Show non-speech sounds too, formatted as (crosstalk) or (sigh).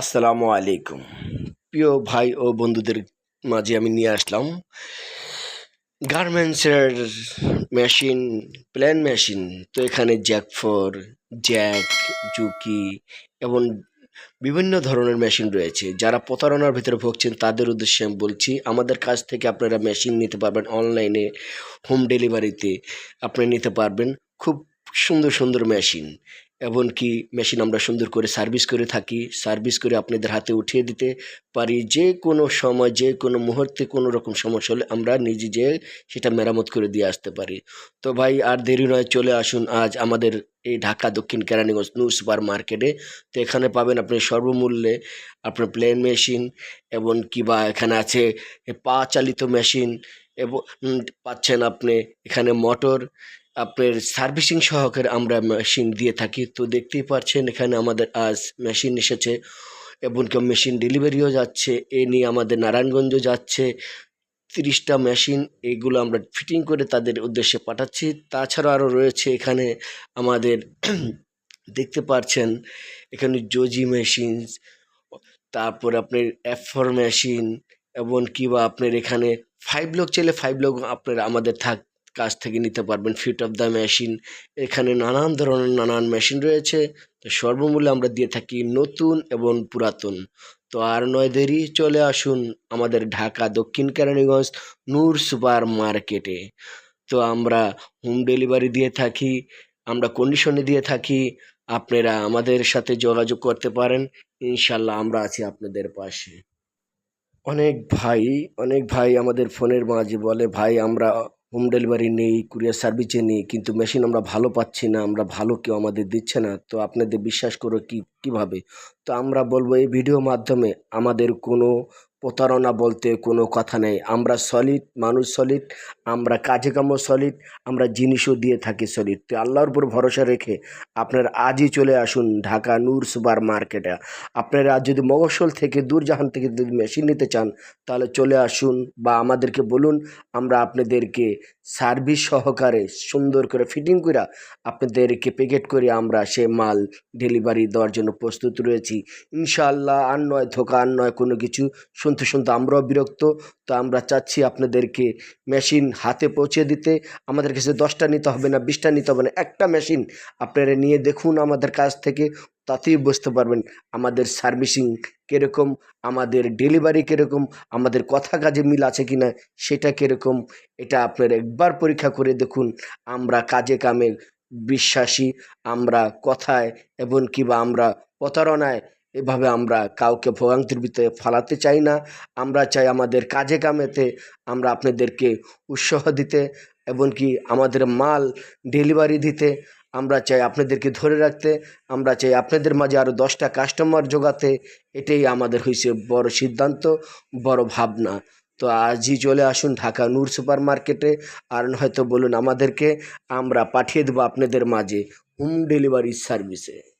আসসালামু আলাইকুম। প্রিয় ভাই ও বন্ধুদের মাঝে আমি নিয়ে আসলাম গার্মেন্টসের মেশিন, প্ল্যান মেশিন। তো এখানে জ্যাক ফোর, জ্যাক, জুকি এবং বিভিন্ন ধরনের মেশিন রয়েছে। যারা প্রতারণার ভিতরে ভুগছেন, তাদের উদ্দেশ্যে আমি বলছি, আমাদের কাছ থেকে আপনারা মেশিন নিতে পারবেন অনলাইনে, হোম ডেলিভারিতে আপনি নিতে পারবেন। খুব সুন্দর সুন্দর মেশিন। এমনকি মেশিন আমরা সুন্দর করে সার্ভিস করে থাকি সার্ভিস করে আপনাদের হাতে উঠিয়ে দিতে পারি। যে কোনো সময়, যে কোনো মুহূর্তে কোনো রকম সমস্যা হলে আমরা নিজে যেয়ে সেটা মেরামত করে দিয়ে আসতে পারি। তো ভাই, আর দেরি নয়, চলে আসুন আজ আমাদের এই ঢাকা দক্ষিণ কেরানীগঞ্জ নিউ সুপার মার্কেটে তো এখানে পাবেন আপনি সর্বমূল্যে আপনার প্লেন মেশিন এবং কি বা এখানে আছে পা চালিত মেশিন এবং পাচ্ছেন আপনি এখানে মোটর আপনার সার্ভিসিং সহকারে আমরা মেশিন দিয়ে থাকি। তো দেখতেই পাচ্ছেন, এখানে আমাদের আজ মেশিন এসেছে এবং এমনকি মেশিন ডেলিভারিও যাচ্ছে। এ নিয়ে আমাদের নারায়ণগঞ্জ যাচ্ছে। তিরিশটা মেশিন এগুলো আমরা ফিটিং করে তাদের উদ্দেশ্যে পাঠাচ্ছি। তাছাড়া আরও রয়েছে এখানে আমাদের (clears throat) দেখতে পাচ্ছেন, এখানে জজি মেশিন তারপর আপনার এফ ফোর মেশিন এবং কি বা আপনার এখানে ফাইভ লোক চাইলে ফাইভ লোক আপনার আমাদের থাক কাছ থেকে নিতে পারবেন ফিট অফ দ্য মেশিন। এখানে নানান ধরনের নানান মেশিন রয়েছে। তো সর্বমূল্যে আমরা দিয়ে থাকি নতুন এবং পুরাতন। তো আর নয় দেরি, চলে আসুন আমাদের ঢাকা দক্ষিণ কেরানীগঞ্জ নূর সুপার মার্কেটে। তো আমরা হোম ডেলিভারি দিয়ে থাকি, আমরা কন্ডিশনে দিয়ে থাকি, আপনারা আমাদের সাথে যোগাযোগ করতে পারেন। ইনশাল্লাহ আমরা আছি আপনাদের পাশে। অনেক ভাই অনেক ভাই আমাদের ফোনের মাঝে বলে, ভাই, আমরা হোম ডেলিভারি নেই, কুরিয়ার সার্ভিসে নেই, কিন্তু মেশিন আমরা ভালো পাচ্ছি না, আমরা ভালো কেউ আমাদের দিচ্ছে না, তো আপনাদের বিশ্বাস করো কি, কীভাবে? তো আমরা বলব এই ভিডিও মাধ্যমে আমাদের কোনো প্রতারণা বলতে কোনো কথা নেই। আমরা সলিড মানুষ সলিড আমরা কাজে কামও সলিড আমরা জিনিসও দিয়ে থাকি সলিড তো আল্লাহর উপর ভরসা রেখে আপনারা আজই চলে আসুন ঢাকা নূর সুপার মার্কেটে। আপনারা যদি মগসল থেকে দূরজাহান থেকে যদি মেশিন নিতে চান, তাহলে চলে আসুন বা আমাদেরকে বলুন, আমরা আপনাদেরকে সার্ভিস সহকারে সুন্দর করে ফিটিং করে আপনাদেরকে প্যাকেট করে আমরা সে মাল ডেলিভারি দেওয়ার জন্য প্রস্তুত রয়েছি। ইনশাআল্লাহ আর নয় ধোকা, আর নয় কোনো কিছু। শুনতে শুনতে আমরাও বিরক্ত। তো আমরা চাচ্ছি আপনাদেরকে মেশিন হাতে পৌঁছে দিতে আমাদের কাছে দশটা নিতে হবে না, বিশটা নিতে হবে না। একটা মেশিন আপনারা নিয়ে দেখুন আমাদের কাছ থেকে, তাতেই বুঝতে পারবেন আমাদের সার্ভিসিং কীরকম, আমাদের ডেলিভারি কীরকম, আমাদের কথা কাজে মিল আছে কি না সেটা কীরকম, এটা আপনারা একবার পরীক্ষা করে দেখুন। আমরা কাজে কামে বিশ্বাসী, আমরা কথায় এবং কিবা আমরা প্রতারণায় এভাবে আমরা কাউকে ভোগান্তির ভিতরে ফালাতে চাই না। আমরা চাই আমাদের কাজে কামেতে আমরা আপনাদেরকে উৎসাহ দিতে এমনকি আমাদের মাল ডেলিভারি দিতে। আমরা চাই আপনাদেরকে ধরে রাখতে। আমরা চাই আপনাদের মাঝে আরও দশটা কাস্টমার জোগাতে। এটাই আমাদের হয়েছে বড় সিদ্ধান্ত, বড় ভাবনা। তো আজই চলে আসুন ঢাকা নূর সুপার মার্কেটে আর হয়তো বলুন আমাদেরকে, আমরা পাঠিয়ে দেবো আপনাদের মাঝে হোম ডেলিভারি সার্ভিসে।